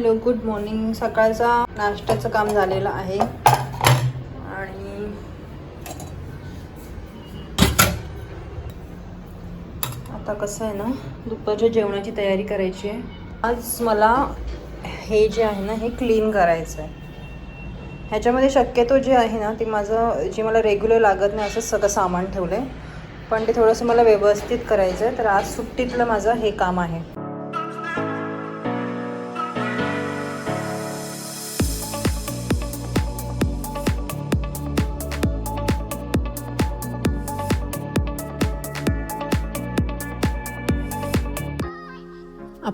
Hello good morning सकाळचा नाश्त्याचं काम झालेलं आहे. आणि आता कसं आहे ना दुपारच्या जेवणाची तयारी करायची आहे. आज मला हे जे आहे ना हे क्लीन करायचं आहे ह्याच्यामध्ये शक्यतो जे आहे ना ते माझं जे मला रेग्युलर लागत नाही असं सगळं सामान ठेवलं आहे पण ते थोडंसं मला व्यवस्थित करायचं आहे तर आज सुट्टीतलं माझं हे काम आहे.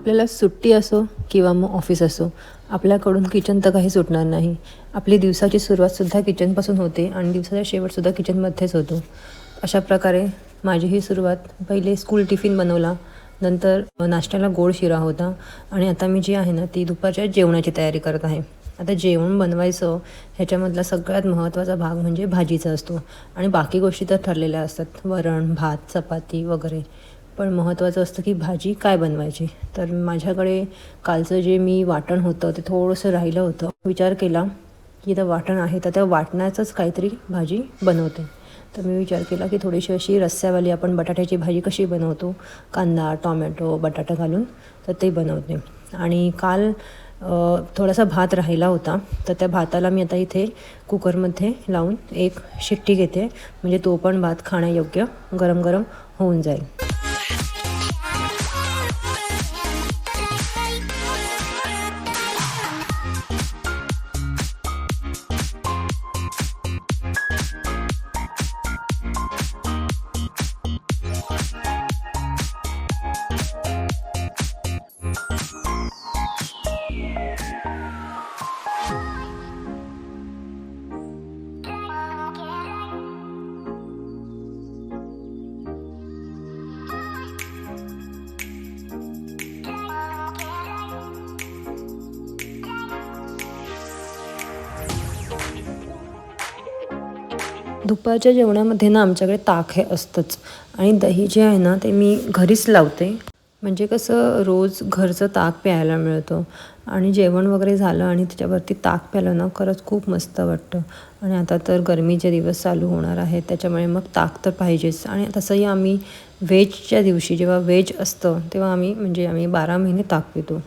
आपल्याला सुट्टी असो किंवा मग ऑफिस असो आपल्याकडून किचन तर काही सुटणार नाही. आपली दिवसाची सुरुवातसुद्धा किचनपासून होते आणि दिवसाचा शेवटसुद्धा किचनमध्येच होतो. अशा प्रकारे माझी ही सुरुवात पहिले स्कूल टिफिन बनवला नंतर नाश्त्याला गोड शिरा होता आणि आता मी जी आहे ना ती दुपारच्या जेवणाची तयारी करत आहे. आता जेवण बनवायचं ह्याच्यामधला सगळ्यात महत्त्वाचा भाग म्हणजे भाजीचा असतो. आणि बाकी गोष्टी तर ठरलेल्या असतात. वरण भात चपाती वगैरे. पण महत्त्वाचं असतं की भाजी काय बनवायची. तर माझ्याकडे कालचं जे मी वाटण होतं ते थोडंसं राहिलं होतं. विचार केला की तर वाटण आहे तर त्या वाटणाचंच काहीतरी भाजी बनवते. तर मी विचार केला की थोडीशी अशी रस्स्यावाली आपण बटाट्याची भाजी कशी बनवतो कांदा टॉमॅटो बटाटा घालून तर ते बनवते. आणि काल थोडासा भात राहिला होता तर त्या भाताला मी आता इथे कुकरमध्ये लावून एक शिट्टी घेते. म्हणजे तो पण भात खाण्यायोग्य गरम गरम होऊन जाईल. दुपारच्या जेवणामध्ये ना आमच्याकडे ताक हे असतंच. आणि दही जे आहे ना ते मी घरीच लावते. म्हणजे कसं रोज घरचं ताक प्यायला मिळतं. आणि जेवण वगैरे झालं आणि त्याच्यावरती ताक प्यायलं ना खरंच खूप मस्त वाटतं. आणि आता तर गरमीचे दिवस चालू होणार आहेत त्याच्यामुळे मग ताक तर पाहिजेच. आणि तसंही आम्ही व्हेजच्या दिवशी जेव्हा व्हेज असतं तेव्हा आम्ही म्हणजे आम्ही बारा महिने ताक पितो.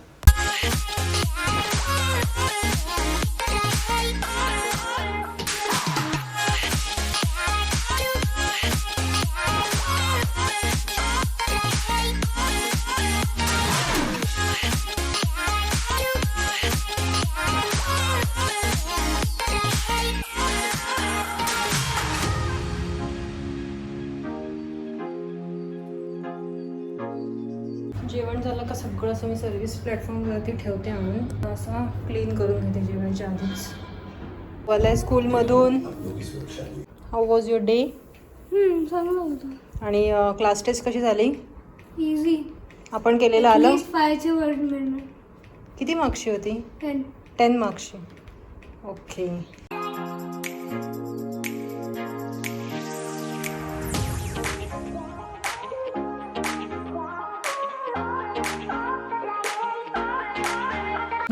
मी सर्व्हिस प्लॅटफॉर्मवरती ठेवते आणून असं क्लीन करून घेते जेवणाच्या आधीच. मला स्कूलमधून हाऊ वॉज युअर डे आणि क्लास टेस्ट कशी झाली? इझी आपण केलेलं आलं? फायचे वर्ड मिळणार. किती मार्क्सची होती? टेन टेन मार्क्सची ओके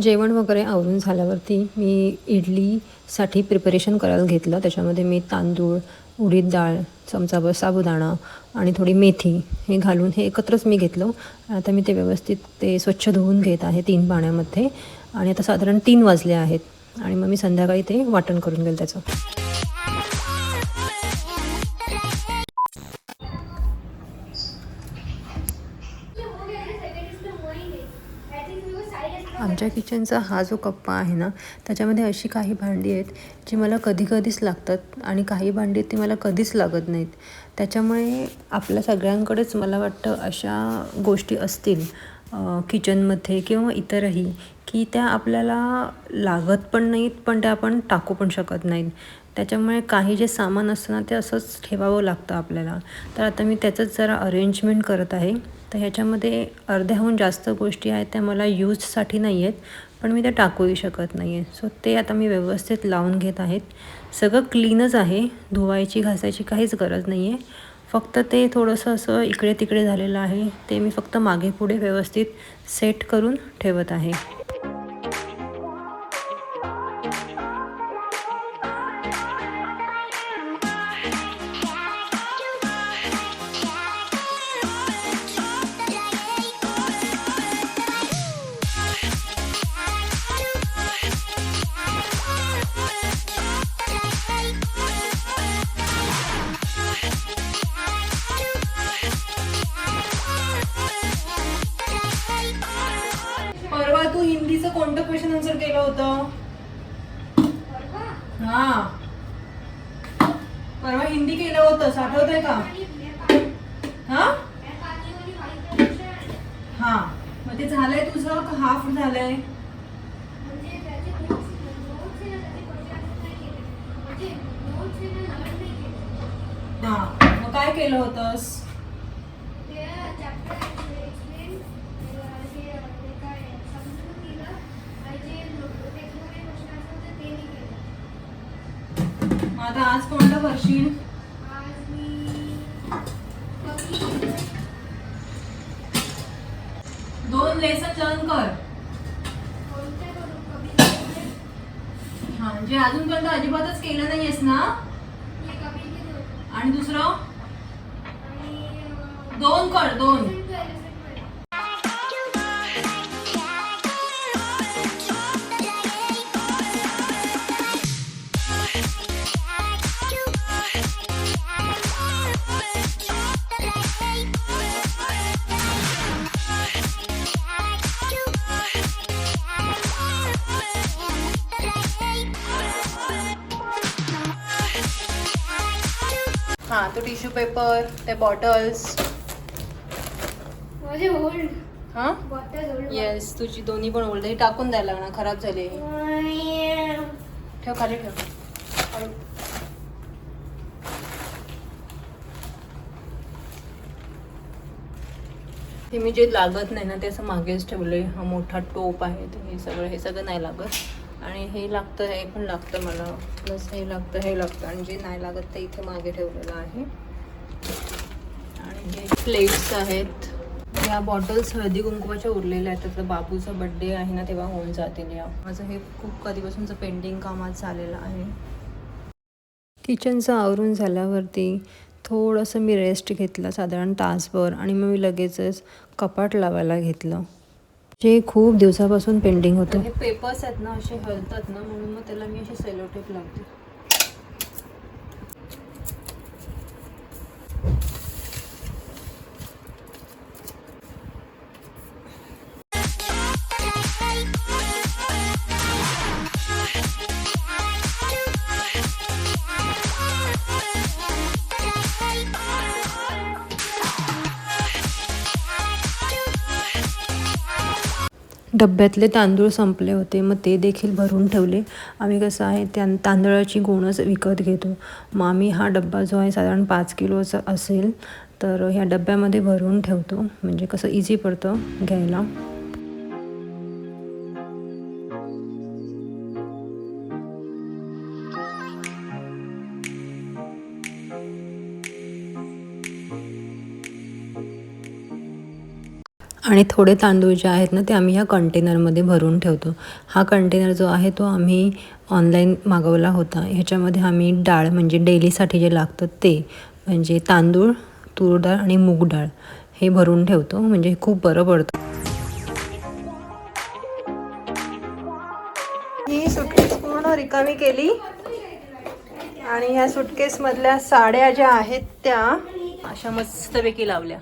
जेवण वगैरे आवरून झाल्यावरती मी इडलीसाठी प्रिपरेशन करायला घेतलं. त्याच्यामध्ये मी तांदूळ उडीद डाळ चमचाभर साबुदाणा आणि थोडी मेथी हे घालून हे एकत्रच मी घेतलं. आता मी ते व्यवस्थित ते स्वच्छ धुवून घेत आहे तीन पाण्यामध्ये. आणि आता साधारण तीन वाजले आहेत आणि मग मी संध्याकाळी ते वाटण करून घेईल त्याचं. आमच्या किचनचा हा जो कप्पा आहे ना त्याच्यामध्ये अशी काही भांडी आहेत जी मला कधी कधीच लागतात आणि काही भांडी ती मला कधीच लागत नाहीत. त्याच्यामुळे आपल्या सगळ्यांकडेच मला वाटतं अशा गोष्टी असतील किचनमध्ये किंवा इतरही की त्या आपल्याला लागत पण नाहीत पण त्या आपण टाकू पण शकत नाहीत. त्याच्यामुळे काही जे सामान असतं ना ते असंच ठेवावं लागतं आपल्याला. तर आता मी त्याचंच जरा अरेंजमेंट करत आहे. तर ह्याच्यामध्ये अर्ध्याहून जास्त गोष्टी आहेत त्या मला यूजसाठी नाही आहेत पण मी त्या टाकूही शकत नाही आहे सो ते आता मी व्यवस्थित लावून घेत आहेत. सगळं क्लीनच आहे. धुवायची घासायची काहीच गरज नाही आहे फक्त ते थोडंसं असं इकडे तिकडे झालेलं आहे. ते मी फक्त मागे पुढे व्यवस्थित सेट करून ठेवत आहे. तुझं कोणतं क्वेश्चन आन्सर केलं होतं? हा. परवा हिंदी केलं होतं आहे का? हा? हा. मग ते झालंय तुझं का हाफ झालंय? हा. मग काय केलं होतंस? आज कोणतं दोन लेसन लर्न कर. हा म्हणजे अजूनपर्यंत अजिबातच केलं नाहीयेस ना? आणि दुसरं? दोन कर दोन. तो टिश्यू पेपर ते बॉटल्स माझे ओल्ड हा? बॉटल ओल्ड येस तुझी दोन्ही पण ओल्ड टाकून द्यायला लागणार खराब झाली. ठेव खाली ठेव. हे मी जे लागत नाही ना ते असं मागेच ठेवले हा मोठा टोप आहे हे सगळं हे सगळं नाही लागत. आणि हे लागतं हे पण लागतं मला. प्लस हे लागतं हे लागतं. आणि जे नाही लागत ते इथे मागे ठेवलेलं आहे. आणि हे प्लेट्स आहेत. या बॉटल्स हळदी कुंकवाच्या उरलेल्या आहेत. त्यातलं बापूचा बड्डे आहे ना तेव्हा होऊन जातील या. माझं हे खूप कधीपासूनचं पेंटिंग काम आज आहे. किचनचं आवरून झाल्यावरती थोडंसं मी रेस्ट घेतला साधारण तासभर. आणि मग मी लगेचच कपाट लावायला घेतलं. जे खूप दिवसापासून पेंडिंग होतं. हे पेपर्स आहेत ना असे हलतात ना म्हणून मग त्याला मी असे सेलोटेप लावते. डब्यातले तांदूळ संपले होते. मग ते देखील भरून ठेवले. आम्ही कसं आहे त्या तांदळाची गुणच विकत घेतो. मग आम्ही हा डब्बा जो आहे साधारण पाच किलोचा असेल तर ह्या डब्यामध्ये भरून ठेवतो. म्हणजे कसं इझी पडतं घ्यायला. आणि थोडे तांदूळ जे आहेत ना ते आम्ही ह्या कंटेनरमध्ये भरून ठेवतो. हा कंटेनर जो आहे तो आम्ही ऑनलाईन मागवला होता. ह्याच्यामध्ये आम्ही डाळ म्हणजे डेलीसाठी जे लागतं ते म्हणजे तांदूळ तूर डाळ आणि मूग डाळ हे भरून ठेवतो. म्हणजे खूप बरं पडतं. ही सुटकेस पूर्ण रिकामी केली. आणि ह्या सुटकेसमधल्या साड्या ज्या आहेत त्या अशा मस्तपैकी लावल्या.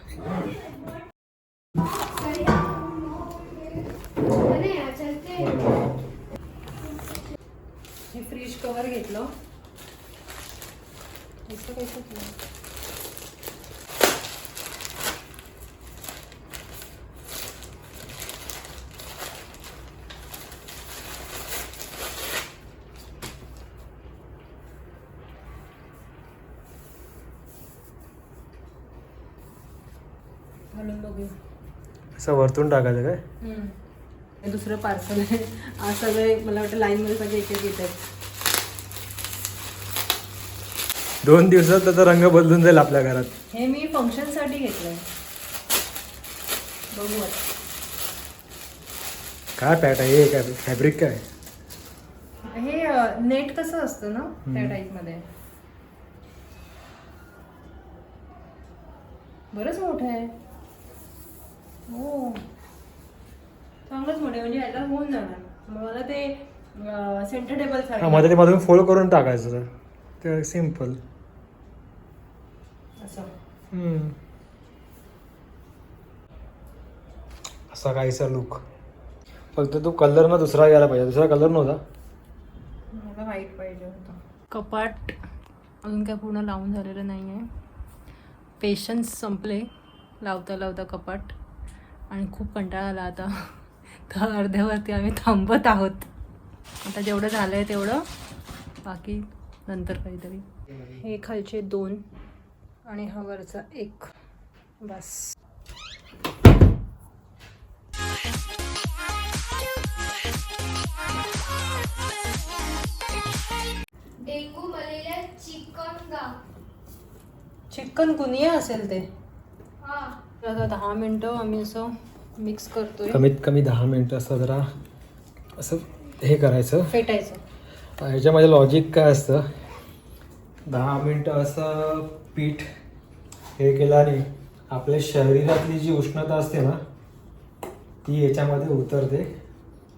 फ्रीज कवर घेतलं. ह्याचं कसं केलं? असं वरतून टाकायचं काय? हे दुसरं पार्सल सगळे मला वाटतं लाईनमध्ये सगळे एक एक येत आहेत दोन दिवसात त्याचा रंग बदलून जाईल आपल्या घरात. हे मी फंक्शनसाठी घेतलंय. बघू आता. काय पॅट आहे? हे काय फॅब्रिक काय? हे नेट कसं असतं ना त्या टाईपमध्ये बरंच मोठं आहे. हो. चांगलंच मोठं आहे. म्हणजे याला होऊन जाणार. मला ते सेंटर टेबल हा मध्ये ते मधून फोल्ड करून टाकायचं. ते सिंपल असं. असा काहीसा लुक फक्त तू कलर ना दुसरा घ्यायला पाहिजे. दुसरा कलर नव्हता. मला व्हाईट पाहिजे होतं. कपाट अजून काय पूर्ण लावून झालेलं नाही आहे पेशन्स संपले लावता लावता कपाट. आणि खूप कंटाळा आला आता. तर अर्ध्यावरती आम्ही थांबत आहोत. आता जेवढं झालं आहे तेवढं बाकी नंतर काहीतरी. हे खालचे दोन. आणि हा वरचा एक. बस. डेंगू मलेरिया चिकन गा. चिकन कुनिया असेल ते. हा. आता दहा मिनटं आम्ही असं मिक्स करतोय. कमीत कमी दहा मिनटं असं जरा असं हे करायचं. फेटायचं. ह्याच्यामध्ये लॉजिक काय असतं? दहा मिनटं असं पीठ हे केल्याने आपल्या शरीरातली जी उष्णता असते ना ती याच्यामध्ये उतरते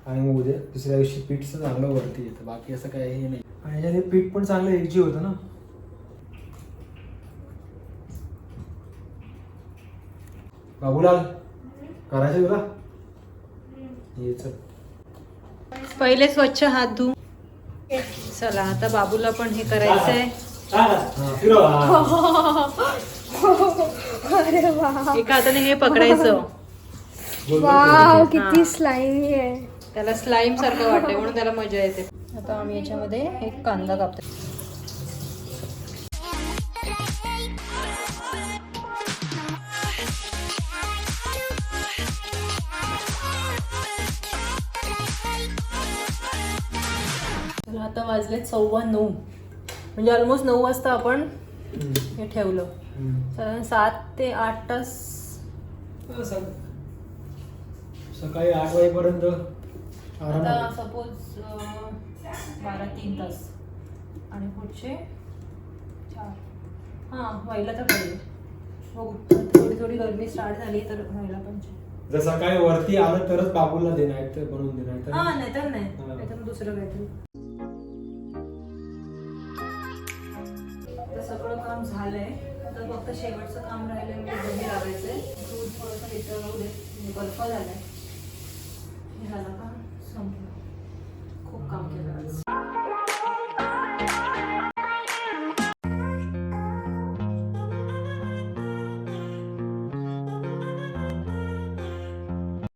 आणि मग उद्या दुसऱ्या दिवशी पीठचं चांगलं वरती येतं. बाकी असं काही हे नाही. आणि ह्याच्याने पीठ पण चांगलं एकजीव होतं ना. बाबूलाल करायचं तुला? यायचं पहिले स्वच्छ हात धु. चला आता बाबूला पण हे करायचं आहे अरे वा एका हाताने हे पकडायचं वाव. किती स्लाइमी आहे त्याला स्लाईम सारखं वाटतंय म्हणून त्याला मजा येते. आता आम्ही याच्यामध्ये एक कांदा कापतो आता वाजले सव्वा नऊ. म्हणजे ऑलमोस्ट नऊ वाजता आपण. हे ठेवलं. साधारण सात ते आठ तास सक- सकाळी आठ वाजेपर्यंत आता सपोज बारा तीन तास. आणि पुढचे चार. हां व्हायला तर पाहिजे. बघू. थोडी थोडी गरमी स्टार्ट झाली तर व्हायला पाहिजे. जर सकाळी वरती आलं तरच बाबूला दे नाही तर बनवून दे नाही हां तर. नाही तर नाही. हा. नाही तर दुसरं काहीतरी. सगळं काम झालंय. तर फक्त शेवटचं काम राहिलं म्हणजे दही लावायचंय. दूध थोडंसं वितळवू दे म्हणजे बर्फ झालाय. हे झालं का? संपलं.